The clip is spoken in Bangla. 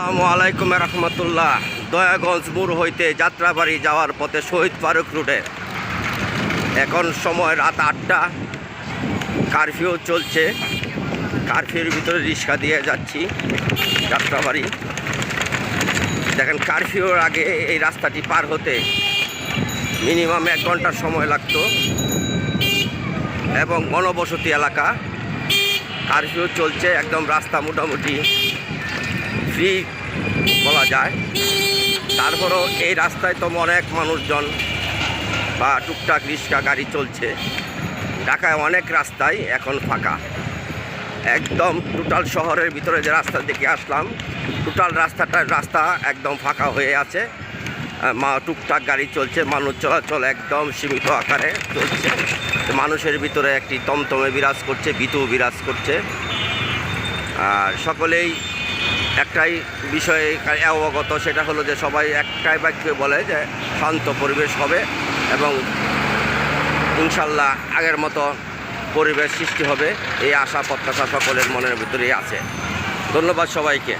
আসসালামু আলাইকুম রহমতুল্লাহ। দয়াগঞ্জ মোড় হইতে যাত্রাবাড়ি যাওয়ার পথে শহীদ ফারুক রোডে এখন সময় রাত আটটা। কারফিউ চলছে। কারফিউর ভিতরে রিক্সা দিয়ে যাচ্ছি যাত্রাবাড়ি। দেখেন, কারফিউর আগে এই রাস্তাটি পার হতে মিনিমাম এক ঘণ্টার সময় লাগতো। এবং গণবসতি এলাকা। কারফিউ চলছে একদম রাস্তা মোটামুটি ফ্রি বলা যায়। তারপরেও এই রাস্তায় তো অনেক মানুষজন বা টুকটাক রিক্সা, গাড়ি চলছে। ঢাকায় অনেক রাস্তায় এখন ফাঁকা। একদম টোটাল শহরের ভিতরে যে রাস্তা দেখে আসলাম, টোটাল রাস্তাটার রাস্তা একদম ফাঁকা হয়ে আছে। মা, টুকটাক গাড়ি চলছে, মানুষ চলাচল একদম সীমিত আকারে চলছে। মানুষের ভিতরে একটি তমতমে বিরাজ করছে, ভীতু বিরাজ করছে। আর সকলেই একটাই বিষয়ে অবগত, সেটা হলো যে সবাই একটাই বাক্যে বলে যে শান্ত পরিবেশ হবে এবং ইনশাল্লাহ আগের মতো পরিবেশ সৃষ্টি হবে, এই আশা, প্রত্যাশা সকলের মনের ভিতরেই আছে। ধন্যবাদ সবাইকে।